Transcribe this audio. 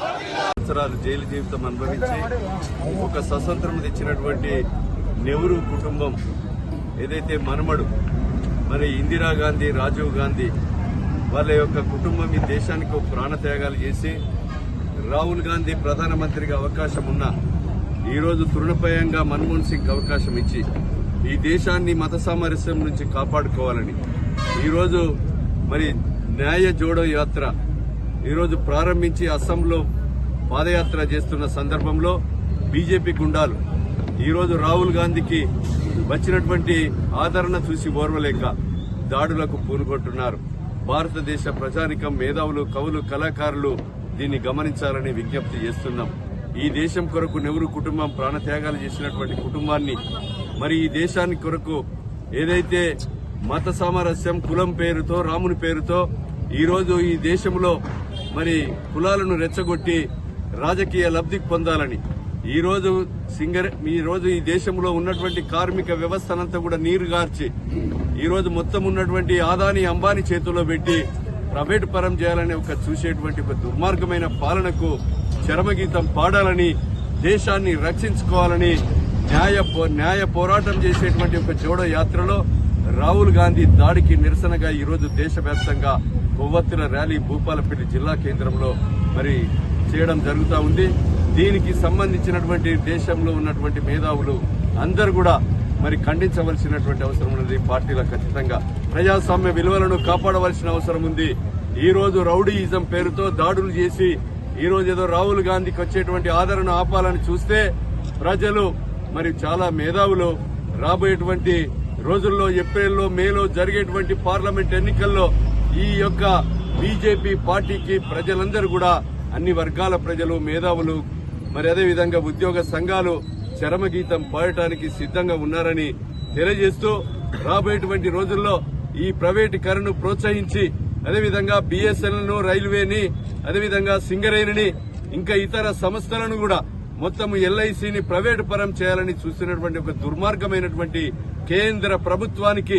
సంవత్సరాలు జైలు జీవితం అనుభవించి ఒక స్వతంత్రం తెచ్చినటువంటి నెహ్రూ కుటుంబం ఏదైతే మనమడు మరి ఇందిరాగాంధీ రాజీవ్ గాంధీ వాళ్ళ యొక్క కుటుంబం ఈ దేశానికి ఒక ప్రాణత్యాగాలు చేసి రాహుల్ గాంధీ ప్రధానమంత్రిగా అవకాశం ఉన్న ఈరోజు తృణప్రయంగా మన్మోహన్ సింగ్ అవకాశం ఇచ్చి ఈ దేశాన్ని మత సామరస్యం నుంచి కాపాడుకోవాలని. ఈరోజు మరి న్యాయ జోడో యాత్ర ఈరోజు ప్రారంభించి అస్సాంలో పాదయాత్ర చేస్తున్న సందర్భంలో బీజేపీ గుండాలు ఈరోజు రాహుల్ గాంధీకి వచ్చినటువంటి ఆదరణ చూసి ఓర్వలేక దాడులకు పూనుకొంటున్నారు. భారతదేశ ప్రజానికం మేధావులు కవులు కళాకారులు దీన్ని గమనించాలని విజ్ఞప్తి చేస్తున్నాం. ఈ దేశం కొరకు నెహ్రూ కుటుంబం ప్రాణత్యాగాలు చేసినటువంటి కుటుంబాన్ని మరి ఈ దేశాన్ని కొరకు ఏదైతే మత సామరస్యం కులం పేరుతో రాముని పేరుతో ఈరోజు ఈ దేశంలో మరి కులాలను రెచ్చగొట్టి రాజకీయ లబ్ధి పొందాలని. ఈరోజు సింగర్ ఈ రోజు ఈ దేశంలో ఉన్నటువంటి కార్మిక వ్యవస్థనంతా కూడా నీరుగార్చి ఈరోజు మొత్తం ఉన్నటువంటి ఆదాని అంబానీ చేతుల్లో పెట్టి ప్రైవేట్ పరం చేయాలని ఒక చూసేటువంటి ఒక దుర్మార్గమైన పాలనకు చరమగీతం పాడాలని దేశాన్ని రక్షించుకోవాలని న్యాయ పో- న్యాయ పోరాటం చేసేటువంటి ఒక జోడో యాత్రలో రాహుల్ గాంధీ దాడికి నిరసనగా ఈరోజు దేశవ్యాప్తంగా కొవ్వొత్తుల ర్యాలీ భూపాలపల్లి జిల్లా కేంద్రంలో మరి చేయడం జరుగుతూ ఉంది. దీనికి సంబంధించినటువంటి దేశంలో ఉన్నటువంటి మేధావులు అందరూ కూడా మరి ఖండించవలసినటువంటి అవసరం ఉన్నది. పార్టీల ఖచ్చితంగా ప్రజాస్వామ్య విలువలను కాపాడవలసిన అవసరం ఉంది. ఈ రోజు రౌడీయిజం పేరుతో దాడులు చేసి ఈ రోజు ఏదో రాహుల్ గాంధీకి వచ్చేటువంటి ఆదరణ ఆపాలని చూస్తే ప్రజలు మరి చాలా మేధావులు రాబోయేటువంటి రోజుల్లో ఏప్రిల్లో మేలో జరిగేటువంటి పార్లమెంట్ ఎన్నికల్లో ఈ యొక్క బీజేపీ పార్టీకి ప్రజలందరూ కూడా అన్ని వర్గాల ప్రజలు మేధావులు మరి అదేవిధంగా ఉద్యోగ సంఘాలు చరమగీతం పాడటానికి సిద్ధంగా ఉన్నారని తెలియజేస్తూ రాబోయేటువంటి రోజుల్లో ఈ ప్రైవేటీకరణను ప్రోత్సహించి అదేవిధంగా బిఎస్ఎన్ఎల్ను రైల్వేని అదేవిధంగా సింగరేణిని ఇంకా ఇతర సంస్థలను కూడా మొత్తం ఎల్ఐసిని ప్రైవేటు పరం చేయాలని చూస్తున్నటువంటి ఒక దుర్మార్గమైనటువంటి కేంద్ర ప్రభుత్వానికి